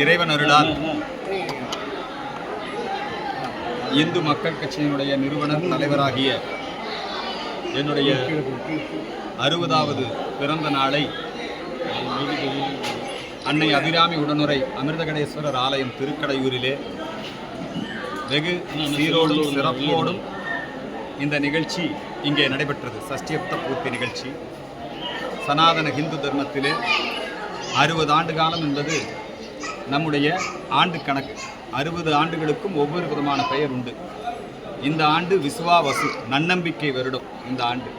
இறைவன் அருளால் இந்து மக்கள் கட்சியினுடைய நிறுவனர் தலைவராகிய என்னுடைய அறுபதாவது பிறந்த நாளை அன்னை அபிராமி உடனுரை அமிர்தகடேஸ்வரர் ஆலயம் திருக்கடையூரிலே வெகு சீரோடும் சிறப்போடும் இந்த நிகழ்ச்சி இங்கே நடைபெற்றது. சஷ்டியப்த பூர்த்தி நிகழ்ச்சி. சனாதன ஹிந்து தர்மத்திலே அறுபது ஆண்டு காலம் என்பது நம்முடைய ஆண்டு கணக்கு. அறுபது ஆண்டுகளுக்கும் ஒவ்வொரு விதமான பெயர் உண்டு. இந்த ஆண்டு விசுவாவசு நன்னம்பிக்கை வருடம் இந்த ஆண்டு.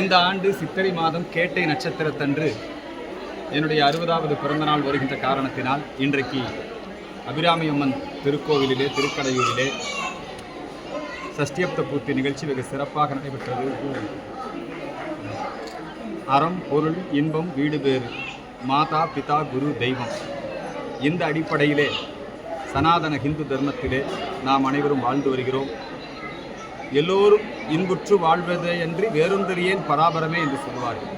இந்த ஆண்டு சித்திரை மாதம் கேட்டை நட்சத்திரத்தன்று என்னுடைய அறுபதாவது பிறந்தநாள் வருகின்ற காரணத்தினால் இன்றைக்கு அபிராமி அம்மன் திருக்கோவிலிலே திருக்கடையூரிலே சஷ்டியப்த பூர்த்தி நிகழ்ச்சி வெகு சிறப்பாக நடைபெற்றது. அறம் பொருள் இன்பம் வீடு பேறு மாதா பிதா குரு தெய்வம். இந்த அடிப்படையிலே சனாதன ஹிந்து தர்மத்திலே நாம் அனைவரும் வாழ்ந்து வருகிறோம். எல்லோரும் இன்புற்று வாழ்வதே என்று வேறொன்றறியேன் பராபரமே என்று சொல்வார்கள்.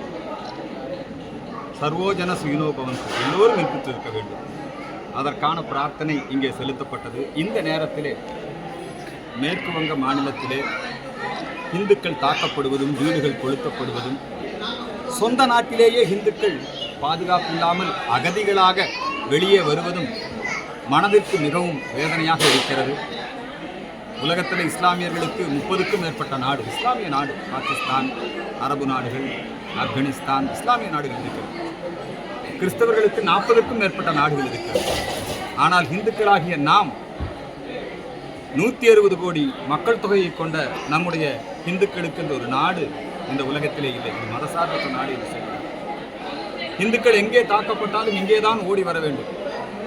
சர்வோஜன சுயினோபவன் எல்லோரும் இன்புற்று இருக்க வேண்டும். அதற்கான பிரார்த்தனை இங்கே செலுத்தப்பட்டது. இந்த நேரத்திலே மேற்கு வங்க மாநிலத்திலே இந்துக்கள் தாக்கப்படுவதும் வீடுகள் கொளுத்தப்படுவதும் சொந்த நாட்டிலேயே இந்துக்கள் பாதுகாப்பு இல்லாமல் அகதிகளாக வெளியே வருவதும் மனதிற்கு மிகவும் வேதனையாக இருக்கிறது. உலகத்தில் இஸ்லாமியர்களுக்கு முப்பதுக்கும் மேற்பட்ட நாடு இஸ்லாமிய நாடு பாகிஸ்தான் அரபு நாடுகள் ஆப்கானிஸ்தான் இஸ்லாமிய நாடுகள் இருக்கிறது. கிறிஸ்தவர்களுக்கு நாற்பதுக்கும் மேற்பட்ட நாடுகள் இருக்கிறது. ஆனால் இந்துக்களாகிய நாம் நூற்றி அறுபது கோடி மக்கள் தொகையை கொண்ட நம்முடைய இந்துக்களுக்கு இந்த ஒரு நாடு இந்த உலகத்திலே இல்லை. இது மதசார்பற்ற நாடு என்று சொல்கிறார் இந்துக்கள் எங்கே தாக்கப்பட்டாலும் இங்கே தான் ஓடி வர வேண்டும்.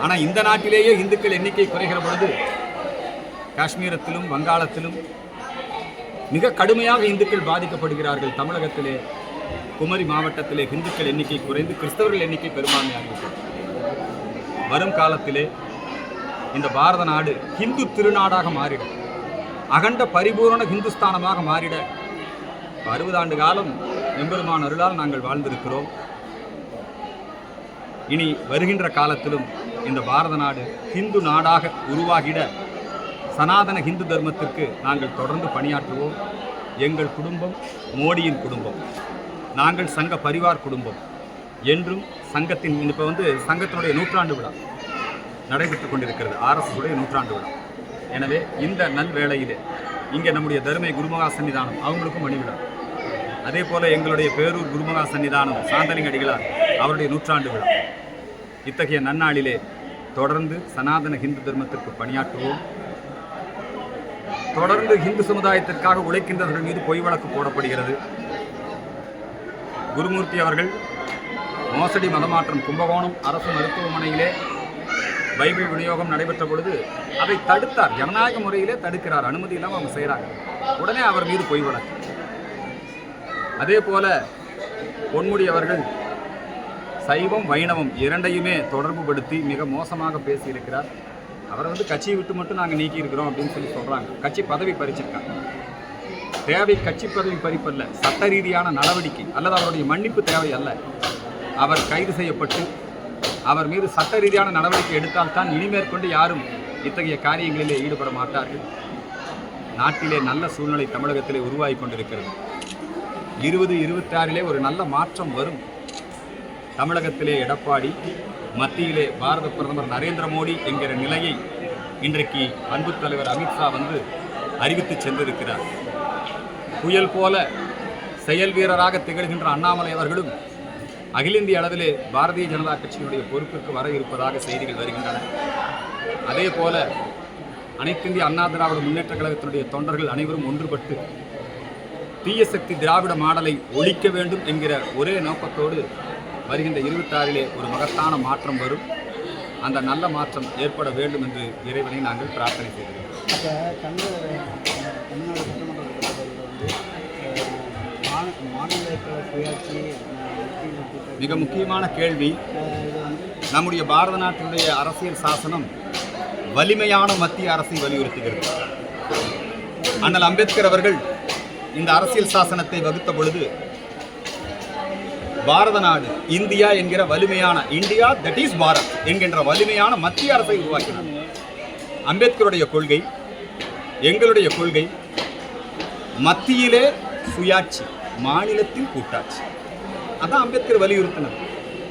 ஆனால் இந்த நாட்டிலேயே இந்துக்கள் எண்ணிக்கை குறைகிற பொழுது காஷ்மீரத்திலும் வங்காளத்திலும் மிக கடுமையாக இந்துக்கள் பாதிக்கப்படுகிறார்கள். தமிழகத்திலே குமரி மாவட்டத்திலே இந்துக்கள் எண்ணிக்கை குறைந்து கிறிஸ்தவர்கள் எண்ணிக்கை பெரும்பான்மையாக வரும் காலத்திலே இந்த பாரத நாடு ஹிந்து திருநாடாக மாறிட அகண்ட பரிபூரண ஹிந்துஸ்தானமாக மாறிட அறுபது ஆண்டு காலம் எம்பெருமான் அருளால் நாங்கள் வாழ்ந்திருக்கிறோம். இனி வருகின்ற காலத்திலும் இந்த பாரத நாடு ஹிந்து நாடாக உருவாகிட சனாதன ஹிந்து தர்மத்திற்கு நாங்கள் தொடர்ந்து பணியாற்றுவோம். எங்கள் குடும்பம் மோடியின் குடும்பம். நாங்கள் சங்க பரிவார் குடும்பம். என்றும் சங்கத்தின் இப்போ வந்து சங்கத்தினுடைய நூற்றாண்டு விழா நடைபெற்றுக் கொண்டிருக்கிறது. ஆர்எஸ் நூற்றாண்டு விழா. எனவே இந்த நல் வேளையிலே இங்கே நம்முடைய தருமை குருமகா சன்னிதானம் அவங்களுக்கும் மணிவிழா. அதே போல எங்களுடைய பேரூர் குருமகா சன்னிதானம் சாந்தலிங்க அடிகளார் அவருடைய நூற்றாண்டு விழா இத்தகைய நன்னாளிலே தொடர்ந்து சனாதன ஹிந்து தர்மத்திற்கு பணியாற்றுவோம். தொடர்ந்து ஹிந்து சமுதாயத்திற்காக உழைக்கின்றவர்கள் மீது பொய் வழக்கு போடப்படுகிறது. குருமூர்த்தி அவர்கள் மோசடி மதமாற்றம் கும்பகோணம் அரசு மருத்துவமனையிலே பைபிள் விநியோகம் நடைபெற்ற பொழுது அதை தடுத்தார். ஜனநாயக முறையிலே தடுக்கிறார். அனுமதி இல்லாமல் அவங்க செய்கிறாங்க உடனே அவர் மீது பொய் வழக்கு. அதே போல பொன்முடி அவர்கள் சைவம் வைணவம் இரண்டையுமே தொடர்பு படுத்தி மிக மோசமாக பேசியிருக்கிறார். அவரை வந்து கட்சியை விட்டு மட்டும் நாங்கள் நீக்கி இருக்கிறோம் அப்படின்னு சொல்லி சொல்கிறாங்க கட்சி பதவி பறிச்சிருக்காங்க. தேவை கட்சி பதவி பறிப்பல்ல சட்ட ரீதியான நடவடிக்கை அல்லது அவருடைய மன்னிப்பு தேவை அல்ல. அவர் கைது செய்யப்பட்டு அவர் மீது சட்ட ரீதியான நடவடிக்கை எடுத்தால்தான் இனிமேற்கொண்டு யாரும் இத்தகைய காரியங்களிலே ஈடுபட மாட்டார்கள். நாட்டிலே நல்ல சூழ்நிலை தமிழகத்திலே உருவாகி கொண்டிருக்கிறது. இருபது இருபத்தாறிலே ஒரு நல்ல மாற்றம் வரும். தமிழகத்திலே எடப்பாடி மத்தியிலே பாரத பிரதமர் நரேந்திர மோடி என்கிற நிலையை இன்றைக்கு அன்பு தலைவர் அமித்ஷா வந்து அறிவித்து சென்றிருக்கிறார். புயல் போல செயல் வீரராக திகழ்கின்ற அண்ணாமலை அவர்களும் அகில இந்திய அளவிலே பாரதிய ஜனதா கட்சியினுடைய பொறுப்பிற்கு வர இருப்பதாக செய்திகள் வருகின்றன. அதே போல அனைத்திந்திய அண்ணா திராவிட முன்னேற்ற கழகத்தினுடைய தொண்டர்கள் அனைவரும் ஒன்றுபட்டு தீய சக்தி திராவிட மாடலை ஒழிக்க வேண்டும் என்கிற ஒரே நோக்கத்தோடு வருகின்ற இருபத்தாறிலே ஒரு மகத்தான மாற்றம் வரும். அந்த நல்ல மாற்றம் ஏற்பட வேண்டும் என்று இறைவனை நாங்கள் பிரார்த்தனை செய்கிறோம். மிக முக்கியமான கேள்வி நம்முடைய பாரத நாட்டினுடைய அரசியல் சாசனம் வலிமையான மத்திய அரசை வலியுறுத்துகிறது. அண்ணல் அம்பேத்கர் அவர்கள் இந்த அரசியல் சாசனத்தை வகுத்த பொழுது பாரத நாடு இந்தியா என்கிற வலிமையான இந்தியா தட் இஸ் பாரத் என்கின்ற வலிமையான மத்திய அரசை உருவாக்கினார். அம்பேத்கருடைய கொள்கை எங்களுடைய கொள்கை மத்தியிலே சுயாட்சி மாநிலத்தில் கூட்டாட்சி. அதான் அம்பேத்கர் வலியுறுத்தினார்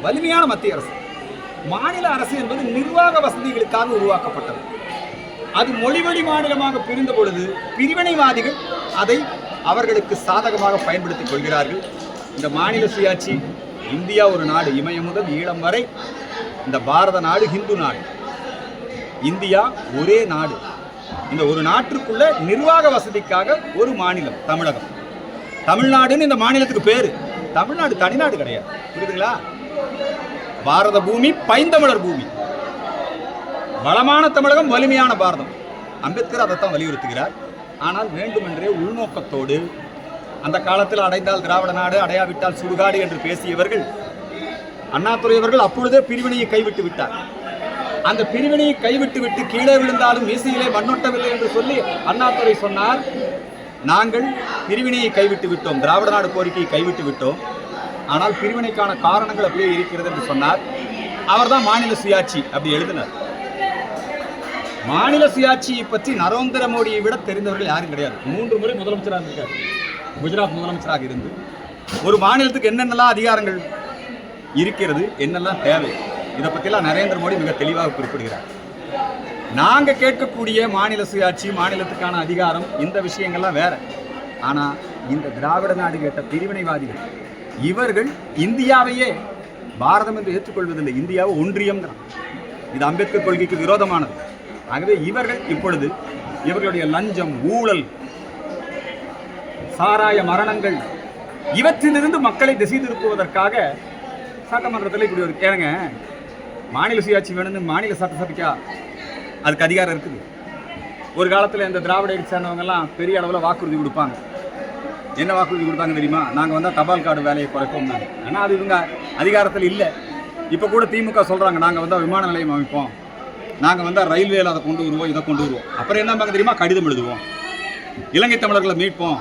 வலிமையான மத்திய அரசு. மாநில அரசு என்பது நிர்வாக வசதிகளுக்காக உருவாக்கப்பட்டது. அது மொழிவழி மாநிலமாக பிரிந்த பொழுது பிரிவினைவாதிகள் அதை அவர்களுக்கு சாதகமாக பயன்படுத்திக் கொள்கிறார்கள். இந்த மாநில சுயாட்சி இந்தியா ஒரு நாடு இமயம் முதல் ஈழம் வரை இந்த பாரத நாடு ஹிந்து நாடு. இந்தியா ஒரே நாடு. இந்த ஒரு நாட்டுக்குள்ள நிர்வாக வசதிக்காக ஒரு மாநிலம் தமிழகம். தமிழ்நாடுன்னு இந்த மாநிலத்துக்கு பேர். தமிழ்நாடு தனிநாடு கிடையாது. புரியுதுங்களா? பாரத பூமி பைந்தமிழர் பூமி. வளமான தமிழகம் வலிமையான பாரதம். அம்பேத்கர் அதைத்தான் வலியுறுத்துகிறார். ஆனால் வேண்டுமென்றே உள்நோக்கத்தோடு அந்த காலத்தில் அடைந்தால் திராவிட நாடு அடையாவிட்டால் சுடுகாடு என்று பேசியவர்கள் அண்ணாதுரை அவர்கள் அப்பொழுதே பிரிவினையை கைவிட்டு விட்டார். அந்த பிரிவினையை கைவிட்டு விட்டு கீழே விழுந்தாலும் மீசையிலே மண்ணொட்டவில்லை என்று சொல்லி அண்ணாதுரை சொன்னார் நாங்கள் பிரிவினையை கைவிட்டு விட்டோம் திராவிட நாடு கோரிக்கையை கைவிட்டு விட்டோம். ஆனால் பிரிவினைக்கான காரணங்கள் அப்படியே இருக்கிறது என்று சொன்னார். அவர்தான் மாநில சுயாட்சி அப்படி எழுதினார். மாநில சுயாட்சியை பற்றி நரேந்திர மோடியை விட தெரிந்தவர்கள் யாரும் கிடையாது. மூன்று முறை முதலமைச்சராக இருக்கார் குஜராத் முதலமைச்சராக இருந்து ஒரு மாநிலத்துக்கு என்னென்னலாம் அதிகாரங்கள் இருக்கிறது என்னெல்லாம் தேவை இதை பற்றிலாம் நரேந்திர மோடி மிக தெளிவாக குறிப்பிடுகிறார். நாங்கள் கேட்கக்கூடிய மாநில சுயாட்சி மாநிலத்துக்கான அதிகாரம் இந்த விஷயங்கள்லாம் வேற. ஆனால் இந்த திராவிட நாடு கேட்ட பிரிவினைவாதிகள் இவர்கள் இந்தியாவையே பாரதம் என்று ஏற்றுக்கொள்வதில்லை இந்தியாவை ஒன்றியம்ங்கிறான் இது அம்பேத்கர் கொள்கைக்கு விரோதமானது. ஆகவே இவர்கள் இப்பொழுது இவர்களுடைய லஞ்சம் ஊழல் சாராய மரணங்கள். இவற்றிலிருந்து மக்களை திசை திருப்புவதற்காக சட்டமன்றத்தில் இப்படி ஒரு கேளுங்க. மாநில சுயாட்சி வேணும்னு மாநில சட்டசபைக்கா அதுக்கு அதிகாரம் இருக்குது. ஒரு காலத்தில் இந்த திராவிட சேர்ந்தவங்கெல்லாம் பெரிய அளவில் வாக்குறுதி கொடுப்பாங்க. என்ன வாக்குறுதி கொடுத்தாங்க தெரியுமா? நாங்கள் வந்தால் தபால் கார்டு வேலையை குறைப்போம் ஆனால் அது இவங்க அதிகாரத்தில் இல்லை. இப்போ கூட திமுக சொல்கிறாங்க நாங்கள் வந்தால் விமான நிலையம் அமைப்போம். நாங்கள் வந்தால் ரயில்வேல அதை கொண்டு வருவோம் இதை கொண்டு வருவோம். அப்புறம் என்ன பார்க்க தெரியுமா? கடிதம் எழுதுவோம். இலங்கை தமிழர்களை மீட்போம்.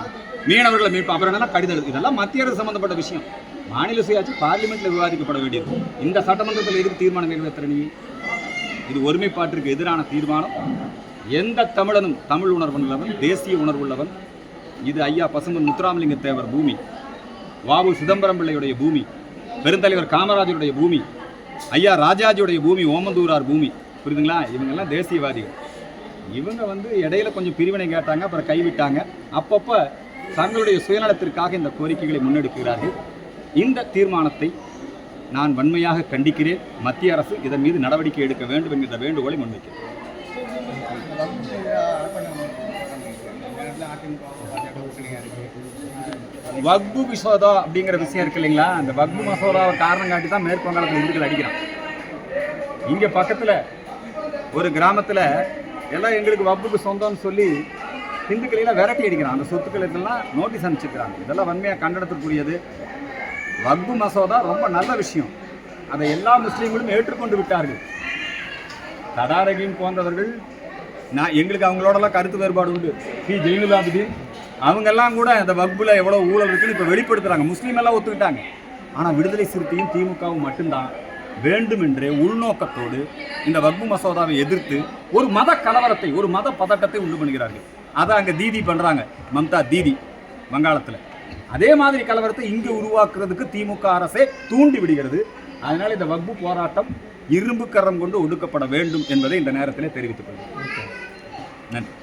மீனவர்களை மீட்பு. அப்புறம் என்னன்னா கடிதம் இதெல்லாம் மத்திய அரசு சம்பந்தப்பட்ட விஷயம். மாநில சுயாட்சி பார்லிமெண்ட்ல விவாதிக்கப்பட வேண்டியது. இந்த சட்டமன்றத்தில் எதுக்கு தீர்மானம் நிறைவேற்ற இது ஒருமைப்பாட்டிற்கு எதிரான தீர்மானம். எந்த தமிழனும் தமிழ் உணர்வுள்ளவன் தேசிய உணர்வு உள்ளவன் இது ஐயா பசும்பன் முத்துராமலிங்க தேவர் பூமி வாவு சிதம்பரம் பிள்ளையுடைய பூமி பெருந்தலைவர் காமராஜருடைய பூமி ஐயா ராஜாஜியுடைய பூமி ஓமந்தூரார் பூமி. புரியுதுங்களா? இவங்கெல்லாம் தேசியவாதிகள். இவங்க வந்து இடையில கொஞ்சம் பிரிவினை கேட்டாங்க அப்புறம் கைவிட்டாங்க. அப்பப்போ தங்களுடைய சுயநலத்திற்காக இந்த கோரிக்கைகளை முன்னெடுக்கிறார்கள். இந்த தீர்மானத்தை நான் வன்மையாக கண்டிக்கிறேன். மத்திய அரசு இதன் மீது நடவடிக்கை எடுக்க வேண்டும் என்கிற வேண்டுகோளை முன்வைக்கிறேன். வக்பு மசோதா அப்படிங்கிற விஷயம் இருக்கு இல்லைங்களா? அந்த வக்பு மசோதாவை காரணம் காட்டி தான் மேற்கு வங்காளத்தில் இந்துக்கள் அடிக்கிறான். இங்கே பக்கத்தில் ஒரு கிராமத்தில் எல்லாம் எங்களுக்கு வக்புக்கு சொந்தம்னு சொல்லி இந்துக்களையெல்லாம் விரட்டி அடிக்கிறான். அந்த சொத்துக்களுக்கெல்லாம் நோட்டீஸ் அனுப்பிச்சிருக்கிறாங்க. இதெல்லாம் வன்மையாக கண்டனத்திற்குரியது. வக்பு மசோதா ரொம்ப நல்ல விஷயம். அதை எல்லா முஸ்லீம்களும் ஏற்றுக்கொண்டு விட்டார்கள். தடாரகின் போன்றவர்கள் நான் எங்களுக்கு அவங்களோடலாம் கருத்து வேறுபாடு உண்டு. பி. ஜெயினுலாபுதீன் அவங்கெல்லாம் கூட அந்த வகுப்பில் எவ்வளோ ஊழல் இருக்குன்னு இப்போ வெளிப்படுத்துகிறாங்க முஸ்லீம் எல்லாம் ஒத்துக்கிட்டாங்க. ஆனால் விடுதலை சிறுத்தையும் திமுகவும் மட்டும்தான். வேண்டுமென்றே உள்நோக்கத்தோடு இந்த வக்பு மசோதாவை எதிர்த்து ஒரு மத கலவரத்தை ஒரு மத பதட்டத்தை உண்டு பண்ணுகிறார்கள். அதை அங்கே தீதி பண்ணுறாங்க மம்தா தீதி வங்காளத்தில். அதே மாதிரி கலவரத்தை இங்கே உருவாக்குறதுக்கு திமுக அரசே தூண்டி விடுகிறது. அதனால் இந்த வக்பு போராட்டம் இரும்பு கரம் கொண்டு ஒடுக்கப்பட வேண்டும் என்பதை இந்த நேரத்திலே தெரிவித்துக் கொள்கிறேன். நன்றி.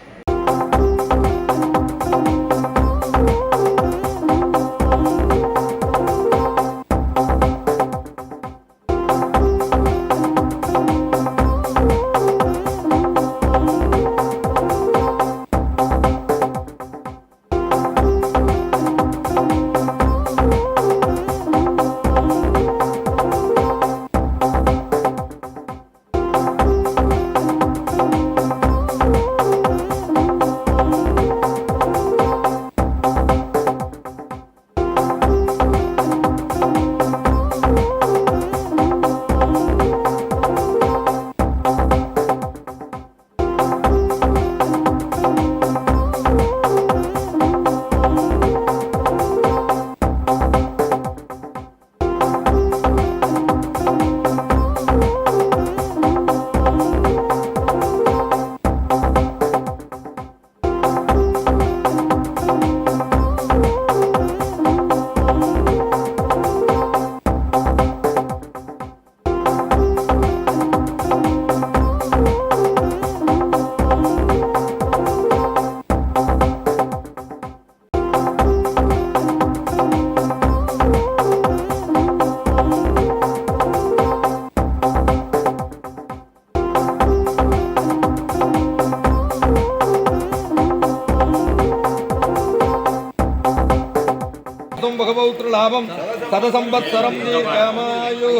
లాభం శత సంవత్సరం నీ కామాయు.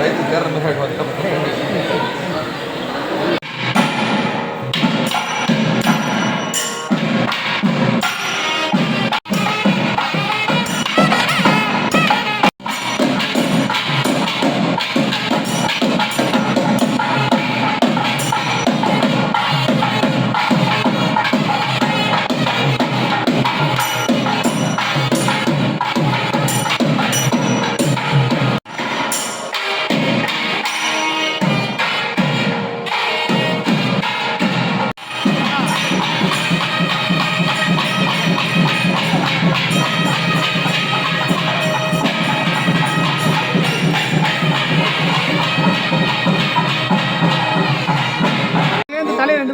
రైతు ரெண்டு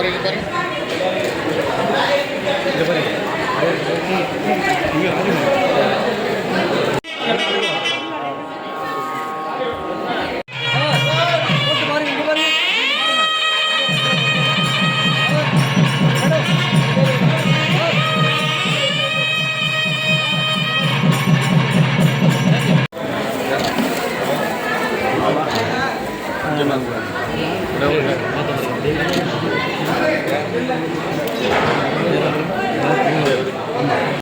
পারেন சொன்னாங்க ஆமாம்